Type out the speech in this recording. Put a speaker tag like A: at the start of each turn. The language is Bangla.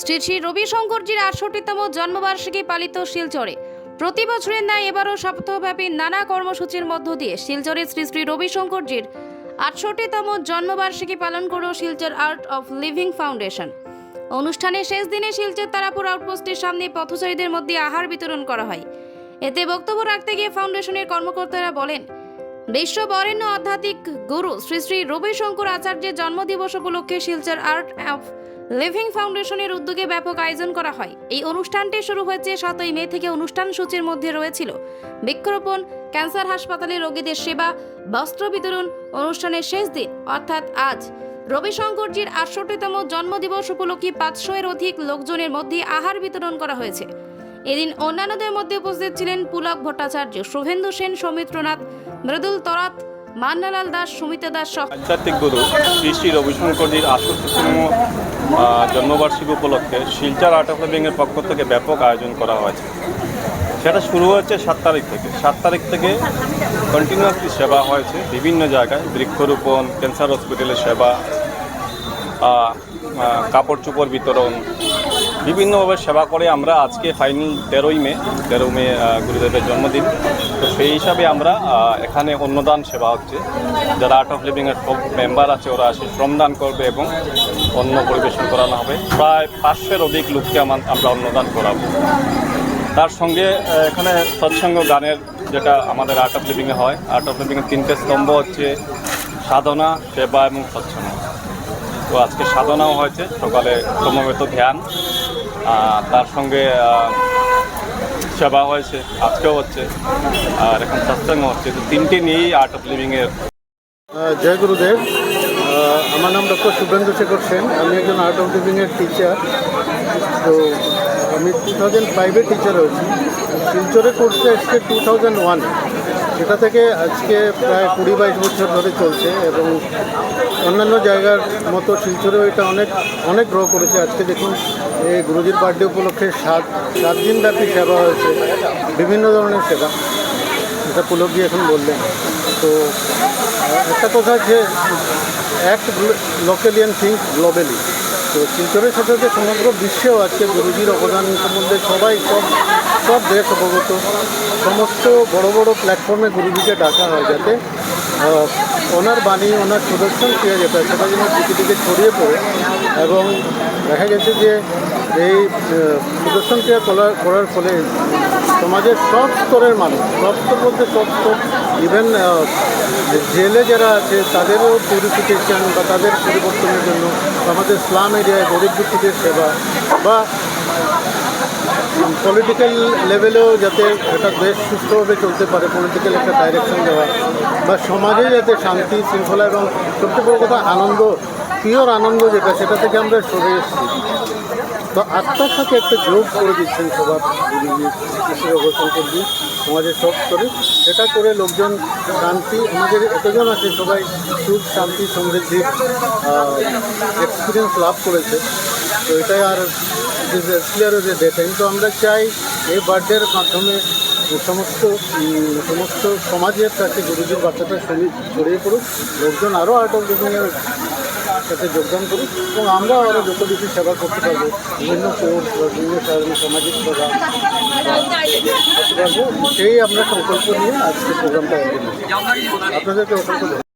A: শ্রী শ্রী রবিশঙ্করজির আটষট্টিতম জন্মবার্ষিকী পালিত শিলচরে। প্রতি বছরের ন্যায় এবারও সপ্তাহব্যাপী নানা কর্মসূচির মধ্য দিয়ে শিলচরে শ্রী শ্রী রবিশঙ্করজির আটষট্টিতম জন্মবার্ষিকী পালন করল Silchar art of living foundation. অনুষ্ঠানের শেষ দিনে শিলচর তারাপুর আউটপোস্টের সামনে পথচারীদের মধ্যে আহার বিতরণ করা হয়। এতে বক্তব্য রাখতে গিয়ে ফাউন্ডেশনের কর্মকর্তারা বলেন, বিশ্ব বরেণ্য আধ্যাত্মিক গুরু শ্রী শ্রী রবিশঙ্কর আচার্যের জন্মদিবস উপলক্ষে শিলচর আর্ট অফ লিভিং ফাউন্ডেশনের উদ্যোগে ব্যাপক আয়োজন করা হয়। এই অনুষ্ঠানটি শুরু হয়েছে সাতই মে থেকে অনুষ্ঠান সূচির মধ্যে রয়েছিল বৃক্ষরোপণ, ক্যান্সার হাসপাতালে রোগীদের সেবা, বস্ত্র বিতরণ অনুষ্ঠানের শেষ দিন। অর্থাৎ আজ রবিশঙ্করজির আটষট্টিতম জন্মদিবস উপলক্ষে পাঁচশো এর অধিক লোকজনের মধ্যে আহার বিতরণ করা হয়েছে। এদিন অন্যান্যদের মধ্যে উপস্থিত ছিলেন পুলক ভট্টাচার্য, শুভেন্দু সেন, সৌমিত্রনাথ, মৃদুল তরাত, মান্নালাল দাস, সুমিতা দাস সহ
B: আধ্যাত্মিক গুরু শ্রী শ্রী রবিশঙ্করজির আটষট্টিতম জন্মবার্ষিকী উপলক্ষে শিলচর আর্ট অফ লিভিংয়ের পক্ষ থেকে ব্যাপক আয়োজন করা হয়েছে। সেটা শুরু হয়েছে সাত তারিখ থেকে। সাত তারিখ থেকে কন্টিনিউয়াসলি সেবা হয়েছে বিভিন্ন জায়গায়। বৃক্ষরোপণ ক্যান্সার হসপিটালের সেবা কাপড় চোপড় বিতরণ বিভিন্নভাবে সেবা করে আমরা আজকে ফাইনাল তেরোই মে, তেরো মে গুরুদেবের জন্মদিন। তো সেই হিসাবে আমরা এখানে অন্নদান সেবা হচ্ছে। যারা আর্ট অফ লিভিংয়ের সব মেম্বার আছে, ওরা আসে শ্রমদান করবে এবং অন্ন পরিবেশন করানো হবে। প্রায় পাঁচশোর অধিক লোককে আমার- অন্নদান করাবো। তার সঙ্গে এখানে সৎসঙ্গ গানের যেটা আমাদের আর্ট অফ লিভিংয়ে হয়। আর্ট অফ লিভিংয়ের তিনটে স্তম্ভ হচ্ছে সাধনা, সেবা এবং সৎসঙ্গ। তো আজকে সাধনাও হয়েছে, সকালে সমবেত ধ্যান তার সঙ্গে সেবা হয়েছে, আজকেও হচ্ছে, আর এখন সৎসঙ্গ হচ্ছে তো তিনটি নিয়েই আর্ট অফ লিভিংয়ের
C: জয় গুরুদেব। আমার নাম ডক্টর শুভেন্দু শেখর সেন, আমি একজন আর্ট অফ লিভিংয়ের টিচার তো আমি টু থাউজেন্ড ফাইভে টিচার হয়েছি। শিলচরে কোর্সে এসছে টু থাউজেন্ড ওয়ান সেটা থেকে আজকে প্রায় কুড়ি বাইশ বছর ধরে চলছে এবং অন্যান্য জায়গার মতো শিলচরেও এটা অনেক অনেক গ্রো করেছে। আজকে দেখুন, এই গুরুজির বার্থডে উপলক্ষে সাত সাত দিনব্যাপী সেবা হয়েছে। বিভিন্ন ধরনের সেবা। এটা পুলকজি এখন বললেন। তো, একটা কথা যে act locally and think globally. তো শিলচরের সাথে সাথে সমগ্র বিশ্বেও আজকে গুরুজির অবদান সম্বন্ধে সবাই সব সব দেশ অবগত। সমস্ত বড় বড় প্ল্যাটফর্মে গুরুজিকে ডাকা হয় যাতে ওনার বাণী ওনার সুদর্শন ক্রিয়া যেটা সেটা যেন পৃথিবীতে ছড়িয়ে পড়ে। এবং দেখা গেছে যে এই আহ, সুদর্শন ক্রিয়া করার করার ফলে সমাজের সব স্তরের মানুষ সব স্তর বলতে সব স্তর ইভেন জেলে যারা আছে তাদেরও পিউরিফিকেশন বা তাদের পরিবর্তনের জন্য আমাদের স্লাম এরিয়ায় গরিব দুঃখীদের সেবা বা পলিটিক্যাল লেভেলেও যাতে এটা দেশ সুস্থভাবে চলতে পারে পলিটিক্যাল একটা ডাইরেকশন দেওয়া, বা সমাজে যাতে শান্তি, শৃঙ্খলা এবং সবচেয়ে বড় কথা আনন্দ পিওর আনন্দ যেটা, সেটা থেকে আমরা সরে এসেছি। তো আত্মার সাথে একটা যোগ করে দিচ্ছেন সবার রবিশঙ্করজি সমাজের সব স্তরে। সেটা করে লোকজন শান্তি, আমাদের এতজন আছে সবাই সুখ, শান্তি সমৃদ্ধির এক্সপিরিয়েন্স লাভ করেছে। তো এটাই আর ক্লিয়ার যে ডেট কিন্তু আমরা চাই এই বার্থডের মাধ্যমে সমস্ত সমস্ত সমাজের কাছে গুরুজির ছড়ি- ছড়িয়ে পড়ুক, লোকজন আরও আর্ট অফ লিভিংয়ের সাথে যোগদান করুক এবং আমরা আরও যত বেশি সেবা করতে পারব, বিভিন্ন কোর্স বা বিভিন্ন সামাজিক পারব, সেই আমরা সংকল্প নিয়ে আজকে প্রোগ্রামটা আপনাদেরকে।